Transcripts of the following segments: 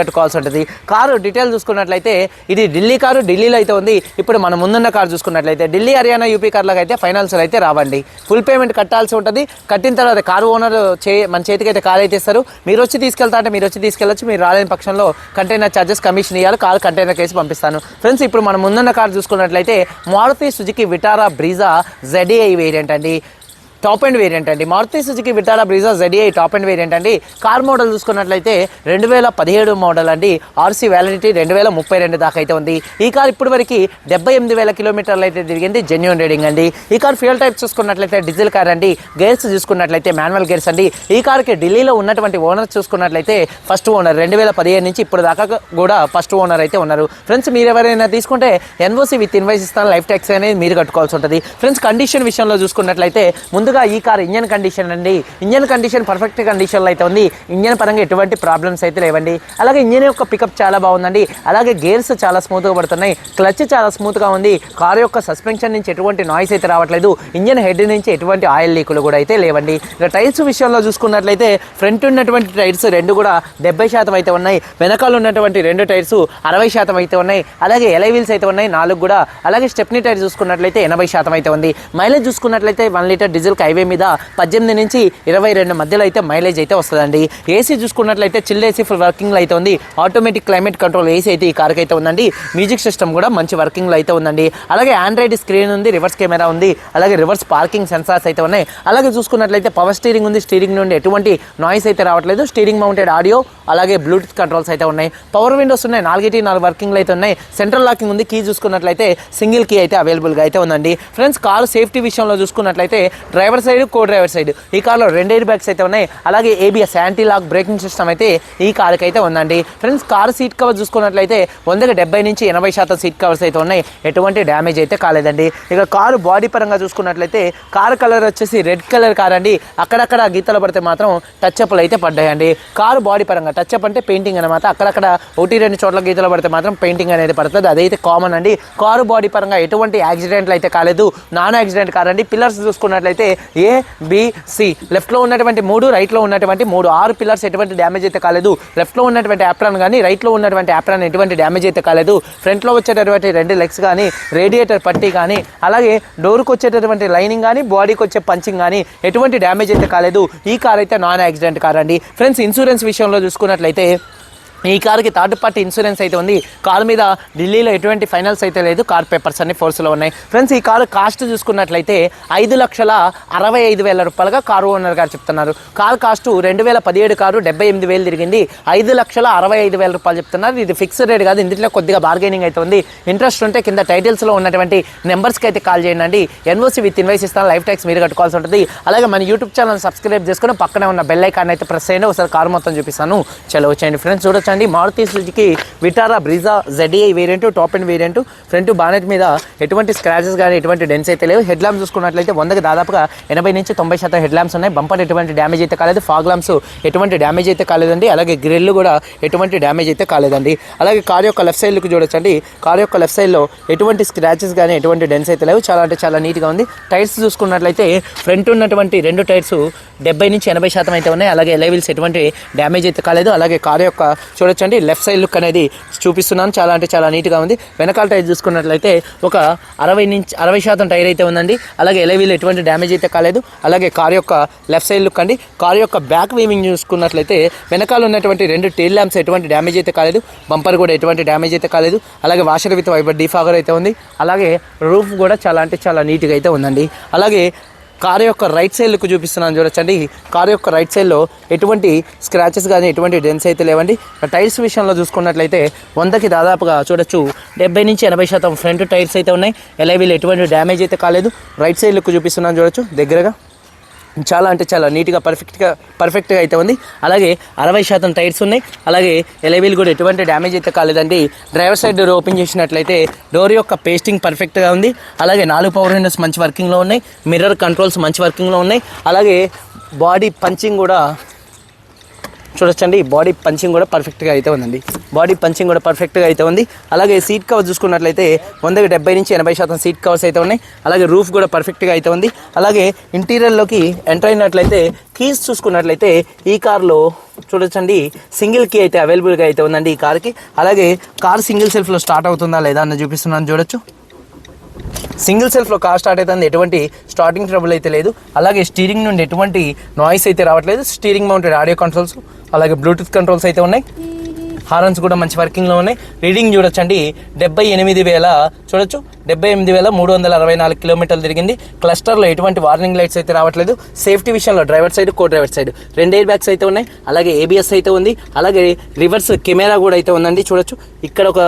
కట్టుకోవాల్సి ఉంటుంది. Car detail చూసుకున్నట్లయితే ఇది ఢిల్లీ కారు ఢిల్లీలో అయితే ఉంది. ఇప్పుడు మన ముందున్న కారు చూసుకున్నట్లయితే ఢిల్లీ హర్యానా యూపీ కార్లకు అయితే ఫైనాన్స్ అయితే రావండి. ఫుల్ పేమెంట్ కట్టాల్సి ఉంటుంది. కట్టిన తర్వాత కారు ఓనర్ చే మన చేతికి అయితే కారు అయితే ఇస్తారు. మీరు వచ్చి తీసుకెళ్తా అంటే మీరు వచ్చి తీసుకెళ్ళచ్చు. మీరు రాలేని పక్షంలో కంటైనర్ ఛార్జెస్ కమిషన్ ఇవ్వాలి కారు కంటైనర్ కేసి పంపిస్తాను. ఫ్రెండ్స్ ఇప్పుడు మనం ముందున్న కారు చూసుకున్నట్లయితే Maruti Suzuki Vitara Brezza Z D I variant అండి. టాప్ అండ్ వేరియంట్ అండి. Maruti Suzuki Vitara Brezza Z D I top end variant అండి. కార్ మోడల్ చూసుకున్నట్లయితే రెండు వేల పదిహేడు మోడల్ అండి. ఆర్సీ వ్యాలిడిటీ రెండు వేల ముప్పై రెండు దాకా అయితే ఉంది. ఈ కార్ ఇప్పటి వరకు డెబ్బై ఎనిమిది వేల కిలోమీటర్లు అయితే తిరిగింది. జెన్యున్ రేడింగ్ అండి. ఈ కార్ ఫ్యూల్ టైప్ చూసుకున్నట్లయితే డీజిల్ కార్ అండి. గేర్స్ చూసుకున్నట్లయితే మాన్యువల్ గేర్స్ అండి. ఈ కార్కి ఢిల్లీలో ఉన్నటువంటి ఓనర్ చూసుకున్నట్లయితే ఫస్ట్ ఓనర్ రెండు వేల పదిహేను నుంచి ఇప్పుడు దాకా కూడా ఫస్ట్ ఓనర్ అయితే ఉన్నారు. ఫ్రెండ్స్ మీరు ఎవరైనా తీసుకుంటే ఎన్ఓసి విత్ ఇన్వైస్ ఇస్తాను. లైఫ్ ట్యాక్స్ అనేది మీరు కట్టుకోవాల్సి ఉంటుంది. ఫ్రెండ్స్ కండిషన్ విషయంలో చూసుకున్నట్లయితే ముందు ముందుగా ఈ కార్ ఇంజన్ కండిషన్ అండి. ఇంజన్ కండిషన్ పర్ఫెక్ట్ కండిషన్లో అయితే ఉంది. ఇంజన్ పరంగా ఎటువంటి ప్రాబ్లమ్స్ అయితే లేవండి. అలాగే ఇంజన్ యొక్క పికప్ చాలా బాగుందండి. అలాగే గేర్స్ చాలా స్మూత్గా పడుతున్నాయి. క్లచ్ చాలా స్మూత్గా ఉంది. కార్ యొక్క సస్పెన్షన్ నుంచి ఎటువంటి నాయిస్ అయితే రావట్లేదు. ఇంజన్ హెడ్ నుంచి ఎటువంటి ఆయిల్ లీకులు కూడా అయితే లేవండి. ఇక టైర్స్ విషయంలో చూసుకున్నట్లయితే ఫ్రంట్ ఉన్నటువంటి టైర్స్ రెండు కూడా డెబ్బై శాతం అయితే ఉన్నాయి. వెనకాల ఉన్నటువంటి రెండు టైర్స్ అరవై శాతం అయితే ఉన్నాయి. అలాగే ఎలై వీల్స్ అయితే ఉన్నాయి. నాలుగు కూడా. అలాగే స్టెప్నీ టైర్ చూసుకున్నట్లయితే ఎనభై శాతం అయితే ఉంది. మైలేజ్ చూసుకున్నట్లయితే వన్ లీటర్ డీజిల్ హైవే మీద పద్దెనిమిది నుంచి ఇరవై రెండు మధ్యలో అయితే మైలేజ్ అయితే వస్తుందండి. ఏసీ చూసుకున్నట్లయితే చిల్ ఏసీ ఫుల్ వర్కింగ్లో అయితే ఉంది. ఆటోమేటిక్ క్లైమేట్ కంట్రోల్ ఏసీ అయితే ఈ కార్కి అయితే ఉందండి. మ్యూజిక్ సిస్టమ్ కూడా మంచి వర్కింగ్లో అయితే ఉందండి. అలాగే ఆండ్రాయిడ్ స్క్రీన్ ఉంది రివర్స్ కెమెరా ఉంది అలాగే రివర్స్ పార్కింగ్ సెన్సార్స్ అయితే ఉన్నాయి. అలాగే చూసుకున్నట్లయితే పవర్ స్టీరింగ్ ఉంది. స్టీరింగ్ నుండి ఎటువంటి నాయిస్ అయితే రావట్లేదు. స్టీరింగ్ మౌంటెడ్ ఆడియో అలాగే బ్లూటూత్ కంట్రోల్స్ అయితే ఉన్నాయి. పవర్ విండోస్ ఉన్నాయి. నాలుగేటి నాలుగు వర్కింగ్లు అయితే ఉన్నాయి. సెంట్రల్ లాకింగ్ ఉంది. కీ చూసుకున్నట్లయితే సింగిల్ కీ అయితే అవైలబుల్గా అయితే ఉందండి. ఫ్రెండ్స్ కారు సేఫ్టీ విషయంలో చూసుకున్నట్లయితే driver side co driver side. ఈ కార్లో రెండు ఎయిర్ బ్యాగ్స్ అయితే ఉన్నాయి. అలాగే A B S anti lock braking system అయితే ఈ కార్కి అయితే ఉందండి. ఫ్రెండ్స్ కార్ సీట్ కవర్ చూసుకున్నట్లయితే వందకి డెబ్బై నుంచి ఎనభై శాతం సీట్ కవర్స్ అయితే ఉన్నాయి. ఎటువంటి డ్యామేజ్ అయితే కాలేదండి. ఇక కారు బాడీ పరంగా చూసుకున్నట్లయితే కారు కలర్ వచ్చేసి రెడ్ కలర్ కార్ అండి అక్కడక్కడ గీతలు పడితే మాత్రం టచ్అప్లు అయితే పడ్డాయండి. కారు బాడీ పరంగా టచ్ అప్ అంటే పెయింటింగ్ అనమాట అక్కడక్కడ ఒకటి రెండు చోట్ల గీతలు పడితే మాత్రం పెయింటింగ్ అనేది పడుతుంది. అదైతే కామన్ అండి. కారు బాడీ పరంగా ఎటువంటి యాక్సిడెంట్లు అయితే కాలేదు. నాన్ యాక్సిడెంట్ కార్ అండి పిల్లర్స్ చూసుకున్నట్లయితే ఏ లెఫ్ట్లో ఉన్నటువంటి మూడు రైట్లో ఉన్నటువంటి మూడు. ఆరు పిల్లర్స్ ఎటువంటి డ్యామేజ్ అయితే కాలేదు. లెఫ్ట్లో ఉన్నటువంటి యాప్రాన్ కానీ రైట్లో ఉన్నటువంటి యాప్రాన్ ఎటువంటి డ్యామేజ్ అయితే కాలేదు. ఫ్రంట్లో వచ్చేటటువంటి రెండు లెగ్స్ కానీ రేడియేటర్ పట్టీ కానీ అలాగే డోర్కి వచ్చేటటువంటి లైనింగ్ కానీ బాడీకి వచ్చే పంచింగ్ కానీ ఎటువంటి డ్యామేజ్ అయితే కాలేదు. ఈ కార్ అయితే నాన్ యాక్సిడెంట్ కార్ అండి. ఫ్రెండ్స్ ఇన్సూరెన్స్ విషయంలో చూసుకున్నట్లయితే ఈ కారుకి థర్డ్ పార్టీ ఇన్సూరెన్స్ అయితే ఉంది. కారు మీద ఢిల్లీలో ఎటువంటి ఫైనల్స్ అయితే లేదు. కార్ పేపర్స్ అన్ని ఫోర్స్లో ఉన్నాయి. ఫ్రెండ్స్ ఈ కారు కాస్ట్ చూసుకున్నట్లయితే ఐదు లక్షల అరవై ఐదు వేల రూపాయలుగా కారు ఓనర్ గారు చెప్తున్నారు. కార్ కాస్ట్ రెండు వేల పదిహేడు కారు డెబ్బై ఎనిమిది వేలు తిరిగింది. ఐదు లక్షల అరవై ఐదు వేల రూపాయలు చెప్తున్నారు. ఇది ఫిక్స్డ్ రేట్ కాదు. ఇందులో కొద్దిగా బార్గెనింగ్ అయితే ఉంది. ఇంట్రెస్ట్ ఉంటే కింద టైటిల్స్లో ఉన్నటువంటి నెంబర్స్కి అయితే కాల్ చేయండి. ఎన్ఓసి విత్ ఇన్వైస్ ఇస్తాను. లైఫ్ ట్యాక్స్ మీరు కట్టుకోవాల్సి ఉంటుంది. అలాగే మన యూట్యూబ్ ఛానల్ సబ్స్క్రైబ్ చేసుకుని పక్కనే ఉన్న బెల్ ఐకాన్ అయితే ప్రెస్ చేయండి. ఒకసారి కారు మొత్తం చూపిస్తాను. చలో వచ్చేయండి. ఫ్రెండ్స్ చూడొచ్చండి Maruti Suzuki Vitara Brezza Z D I variant top end variant front bonnet మీద ఎటువంటి స్క్రాచెస్ కానీ ఎటువంటి డెన్స్ అయితే లేవు. హెడ్ ల్యాంప్స్ చూసుకున్నట్లయితే వందకి దాదాపుగా ఎనభై నుంచి తొంభై శాతం హెడ్ ల్యాంప్స్ ఉన్నాయి. బంపర్ ఎటువంటి డ్యామేజ్ అయితే కాలేదు. ఫాగ్ ల్యాంప్స్ ఎటువంటి డ్యామేజ్ అయితే కాలేదండి. అలాగే గ్రిల్ కూడా ఎటువంటి డ్యామేజ్ అయితే కాలేదండి. అలాగే కార్ యొక్క లెఫ్ట్ సైడ్కి చూడొచ్చండి. కార్ యొక్క లెఫ్ట్ సైడ్లో ఎటువంటి స్క్రాచెస్ కానీ ఎటువంటి డెన్స్ అయితే లేవు. చాలా అంటే చాలా నీట్గా ఉంది. టైర్స్ చూసుకున్నట్లయితే ఫ్రంట్ ఉన్నటువంటి రెండు టైర్స్ డెబ్బై నుంచి ఎనభై శాతం అయితే ఉన్నాయి. అలాగే లెవెల్స్ ఎటువంటి డ్యామేజ్ అయితే కాలేదు. అలాగే కార్ యొక్క చూడొచ్చండి. లెఫ్ట్ సైడ్ లుక్ అనేది చూపిస్తున్నాను. చాలా అంటే చాలా నీట్గా ఉంది. వెనకాల టైర్ చూసుకున్నట్లయితే ఒక అరవై నుంచి అరవై శాతం టైర్ అయితే ఉందండి. అలాగే ఎలవీలు ఎటువంటి డ్యామేజ్ అయితే కాలేదు. అలాగే కార్ యొక్క లెఫ్ట్ సైడ్ లుక్ అండి. కార్ యొక్క బ్యాక్ వీవింగ్ చూసుకున్నట్లయితే వెనకాల ఉన్నటువంటి రెండు టైల్ ల్యాంప్స్ ఎటువంటి డ్యామేజ్ అయితే కాలేదు. బంపర్ కూడా ఎటువంటి డ్యామేజ్ అయితే కాలేదు. అలాగే వాషర్ విత్ వైబర్ డీఫాగర్ అయితే ఉంది. అలాగే రూఫ్ కూడా చాలా అంటే చాలా నీట్గా అయితే ఉందండి. అలాగే కారు యొక్క రైట్ సైడ్కు చూపిస్తున్నాను చూడొచ్చండి. కారు యొక్క రైట్ సైడ్లో ఎటువంటి స్క్రాచెస్ కానీ ఎటువంటి డెన్స్ అయితే లేవండి. టైర్స్ విషయంలో చూసుకున్నట్లయితే వందకి దాదాపుగా చూడొచ్చు డెబ్బై నుంచి ఎనభై శాతం ఫ్రంట్ టైర్స్ అయితే ఉన్నాయి. ఎలైవీలు ఎటువంటి డ్యామేజ్ అయితే కాలేదు. రైట్ సైడ్ చూపిస్తున్నాను చూడొచ్చు. దగ్గరగా. చాలా అంటే చాలా నీట్గా పర్ఫెక్ట్గా పర్ఫెక్ట్గా అయితే ఉంది. అలాగే అరవై శాతం టైర్స్ ఉన్నాయి. అలాగే ఎలవీలు కూడా ఎటువంటి డ్యామేజ్ అయితే కాలేదండి. డ్రైవర్ సైడ్ డోర్ ఓపెన్ చేసినట్లయితే డోర్ యొక్క పేస్టింగ్ పర్ఫెక్ట్గా ఉంది. అలాగే నాలుగు పవర్ విండోస్ మంచి వర్కింగ్లో ఉన్నాయి. మిర్రర్ కంట్రోల్స్ మంచి వర్కింగ్లో ఉన్నాయి. అలాగే బాడీ పంచింగ్ కూడా చూడొచ్చండి. బాడీ పంచింగ్ కూడా పర్ఫెక్ట్గా అయితే ఉందండి. బాడీ పంచింగ్ కూడా పర్ఫెక్ట్గా అయితే ఉంది. అలాగే సీట్ కవర్ చూసుకున్నట్లయితే వందకి డెబ్బై నుంచి ఎనభై శాతం సీట్ కవర్స్ అయితే ఉన్నాయి. అలాగే రూఫ్ కూడా పర్ఫెక్ట్గా అయితే ఉంది. అలాగే ఇంటీరియర్లోకి ఎంటర్ అయినట్లయితే కీస్ చూసుకున్నట్లయితే ఈ కార్లో చూడొచ్చండి. సింగిల్ కీ అయితే అవైలబుల్గా అయితే ఉందండి ఈ కార్కి అలాగే కార్ సింగిల్ సెల్ఫ్లో స్టార్ట్ అవుతుందా లేదా అని చూపిస్తున్నాను. చూడొచ్చు. సింగిల్ సెల్ఫ్లో కార్ స్టార్ట్ అవుతుంది. ఎటువంటి స్టార్టింగ్ ట్రబుల్ అయితే లేదు. అలాగే స్టీరింగ్ నుండి ఎటువంటి నాయిస్ అయితే రావట్లేదు. స్టీరింగ్ మౌంటెడ్ ఆడియో కంట్రోల్స్ అలాగే బ్లూటూత్ కంట్రోల్స్ అయితే ఉన్నాయి. హారన్స్ కూడా మంచి వర్కింగ్లో ఉన్నాయి. రీడింగ్ చూడొచ్చండి. డెబ్బై ఎనిమిది వేల చూడొచ్చు. డెబ్బై ఎనిమిది వేల మూడు వందల అరవై నాలుగు కిలోమీటర్లు తిరిగింది. క్లస్టర్లో ఎటువంటి వార్నింగ్ లైట్స్ అయితే రావట్లేదు. సేఫ్టీ విషయంలో driver side co driver side రెండు ఎయిర్ బ్యాగ్స్ అయితే ఉన్నాయి. అలాగే ఏబిఎస్ అయితే ఉంది. అలాగే రివర్స్ కెమెరా కూడా అయితే ఉందండి. చూడొచ్చు. ఇక్కడ ఒక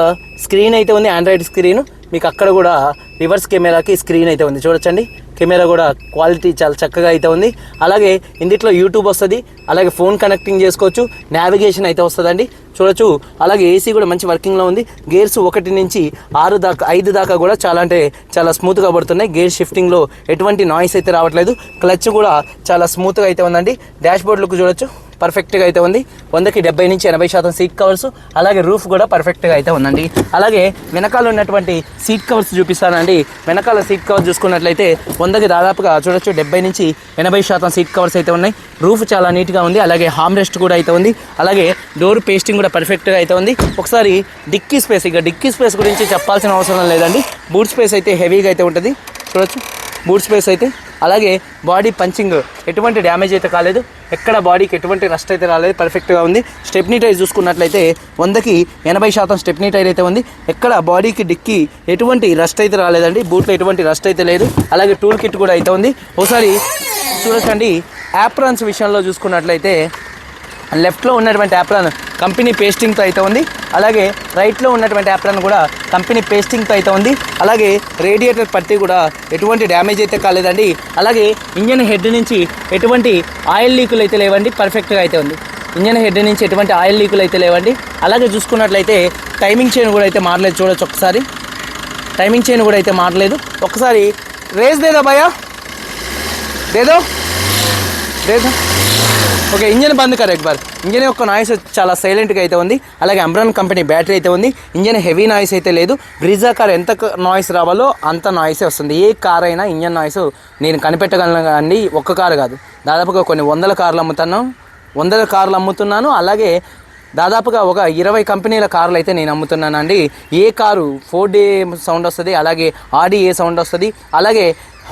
స్క్రీన్ అయితే ఉంది. ఆండ్రాయిడ్ స్క్రీన్ మీకు అక్కడ కూడా రివర్స్ కెమెరాకి స్క్రీన్ అయితే ఉంది. చూడొచ్చండి. కెమెరా కూడా క్వాలిటీ చాలా చక్కగా అయితే ఉంది. అలాగే ఇందులో యూట్యూబ్ వస్తుంది. అలాగే ఫోన్ కనెక్టింగ్ చేసుకోవచ్చు. నావిగేషన్ అయితే వస్తుందండి. చూడొచ్చు. అలాగే ఏసీ కూడా మంచి వర్కింగ్లో ఉంది. గేర్స్ ఒకటి నుంచి ఆరు దాకా ఐదు దాకా కూడా చాలా అంటే చాలా స్మూత్గా పడుతున్నాయి. గేర్ షిఫ్టింగ్లో ఎటువంటి నాయిస్ అయితే రావట్లేదు. క్లచ్ కూడా చాలా స్మూత్గా అయితే ఉందండి. డాష్ బోర్డ్ లుక్ చూడొచ్చు. పర్ఫెక్ట్గా అయితే ఉంది. వందకి డెబ్బై నుంచి ఎనభై శాతం సీట్ కవర్స్ అలాగే రూఫ్ కూడా పర్ఫెక్ట్గా అయితే ఉందండి. అలాగే వెనకాల ఉన్నటువంటి సీట్ కవర్స్ చూపిస్తానండి. వెనకాల సీట్ కవర్ చూసుకున్నట్లయితే వందకి దాదాపుగా చూడొచ్చు డెబ్బై నుంచి ఎనభై శాతం సీట్ కవర్స్ అయితే ఉన్నాయి. రూఫ్ చాలా నీట్గా ఉంది అలాగే హామ్ రెస్ట్ కూడా అయితే ఉంది. అలాగే డోర్ పేస్టింగ్ కూడా పర్ఫెక్ట్గా అయితే ఉంది. ఒకసారి డిక్కీ స్పేస్ ఇక డిక్కీ స్పేస్ గురించి చెప్పాల్సిన అవసరం లేదండి. బూట్ స్పేస్ అయితే హెవీగా అయితే ఉంటుంది. చూడొచ్చు బూట్ స్పేస్ అయితే అలాగే బాడీ పంచింగ్ ఎటువంటి డ్యామేజ్ అయితే కాలేదు. ఎక్కడ బాడీకి ఎటువంటి రస్ట్ అయితే రాలేదు. పర్ఫెక్ట్గా ఉంది. స్టెప్నీ టైర్ చూసుకున్నట్లయితే వందకి ఎనభై శాతం స్టెప్నీ టైర్ అయితే ఉంది. ఎక్కడ బాడీకి డిక్కి ఎటువంటి రస్ట్ అయితే రాలేదండి. బూట్లో ఎటువంటి రస్ట్ అయితే లేదు. అలాగే టూల్ కిట్ కూడా అయితే ఉంది. ఒకసారి చూడకండి యాప్రాన్స్ విషయంలో చూసుకున్నట్లయితే లెఫ్ట్లో ఉన్నటువంటి యాప్రాన్ కంపెనీ పేస్టింగ్తో అయితే ఉంది. అలాగే రైట్లో ఉన్నటువంటి యాప్రాన్ కూడా కంపెనీ పేస్టింగ్తో అయితే ఉంది. అలాగే రేడియేటర్ పట్టి కూడా ఎటువంటి డ్యామేజ్ అయితే కాలేదండి. అలాగే ఇంజన్ హెడ్ నుంచి ఎటువంటి ఆయిల్ లీకులు అయితే లేవండి. పర్ఫెక్ట్గా అయితే ఉంది. ఇంజన్ హెడ్ నుంచి ఎటువంటి ఆయిల్ లీకులు అయితే లేవండి. అలాగే చూసుకున్నట్లయితే టైమింగ్ చైన్ కూడా అయితే మారలేదు. చూడొచ్చు ఒకసారి. టైమింగ్ చైన్ కూడా అయితే మారలేదు. ఒకసారి రేస్ దేదా భయ్యా. దేదో. దేదో. ఓకే ఇంజన్ బంద్ కర్ ఎక్బార్. ఇంజన్ యొక్క నాయిస్ చాలా సైలెంట్గా అయితే ఉంది. అలాగే అంబ్రాన్ కంపెనీ బ్యాటరీ అయితే ఉంది. ఇంజన్ హెవీ నాయిస్ అయితే లేదు. బ్రిజా కార్ ఎంత నాయిస్ రావాలో అంత నాయిసే వస్తుంది. ఏ కార్ అయినా ఇంజన్ నాయిస్ నేను కనిపెట్టగలను అండి. ఒక్క కారు కాదు. దాదాపుగా కొన్ని వందల కార్లు అమ్ముతాను వందల కార్లు అమ్ముతున్నాను. అలాగే దాదాపుగా ఒక ఇరవై కంపెనీల కార్లు అయితే నేను అమ్ముతున్నానండి. ఏ కారు ఫోర్ డే సౌండ్ వస్తుంది. అలాగే ఆడి ఏ సౌండ్ వస్తుంది. అలాగే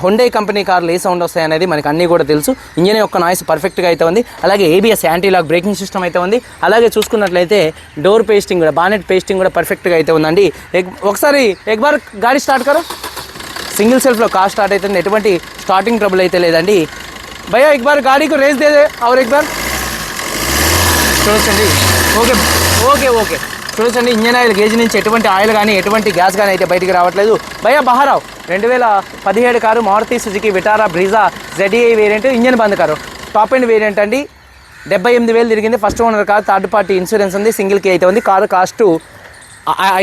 హుండే కంపెనీ కార్లు ఏ సౌండ్ వస్తాయి అనేది మనకి అన్నీ కూడా తెలుసు. ఇంజన్ యొక్క నాయిస్ పర్ఫెక్ట్గా అయితే ఉంది. అలాగే A B S anti lock braking system అయితే ఉంది. అలాగే చూసుకున్నట్లయితే డోర్ పేస్టింగ్ కూడా బానెట్ పేస్టింగ్ కూడా పర్ఫెక్ట్గా అయితే ఉందండి. ఒకసారి ఎగ్బార్ గాడి స్టార్ట్ కరో. సింగిల్ సెల్ఫ్లో కార్ స్టార్ట్ అవుతుంది. ఎటువంటి స్టార్టింగ్ ట్రబుల్ అయితే లేదండి. భయ్యా ఎగ్బార్ గాడీకి రేస్ దే అవర్ ఎక్ బార్. Okay okay okay. చూడండి ఇంజన్ ఆయిల్ గేజ్ నుంచి ఎటువంటి ఆయిల్ కానీ ఎటువంటి గ్యాస్ కానీ అయితే బయటికి రావట్లేదు. భయ్యా బహారావు రెండు వేల పదిహేడు car Maruti Suzuki Vitara Brezza Z D I variant engine bandh car. Top end variant అండి. డెబ్బై ఎనిమిది వేలు తిరిగింది. First owner car third party insurance ఉంది సింగిల్ కే అయితే ఉంది. కారు కాస్ట్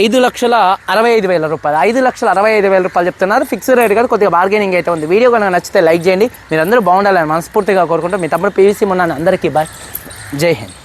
ఐదు లక్షల అరవై ఐదు వేల రూపాయలు. ఐదు లక్షల అరవై ఐదు వేల రూపాయలు చెప్తున్నారు. ఫిక్స్ రేట్ కాదు కొద్దిగా బార్గెనింగ్ అయితే ఉంది. వీడియో కనుక నచ్చితే లైక్ చేయండి. మీరు అందరూ బాగుండాలని మనస్ఫూర్తిగా కోరుకుంటూ మీ తమ్ముడు పీవీసీ మొన్న అందరికీ బాయ్ జై హింద్.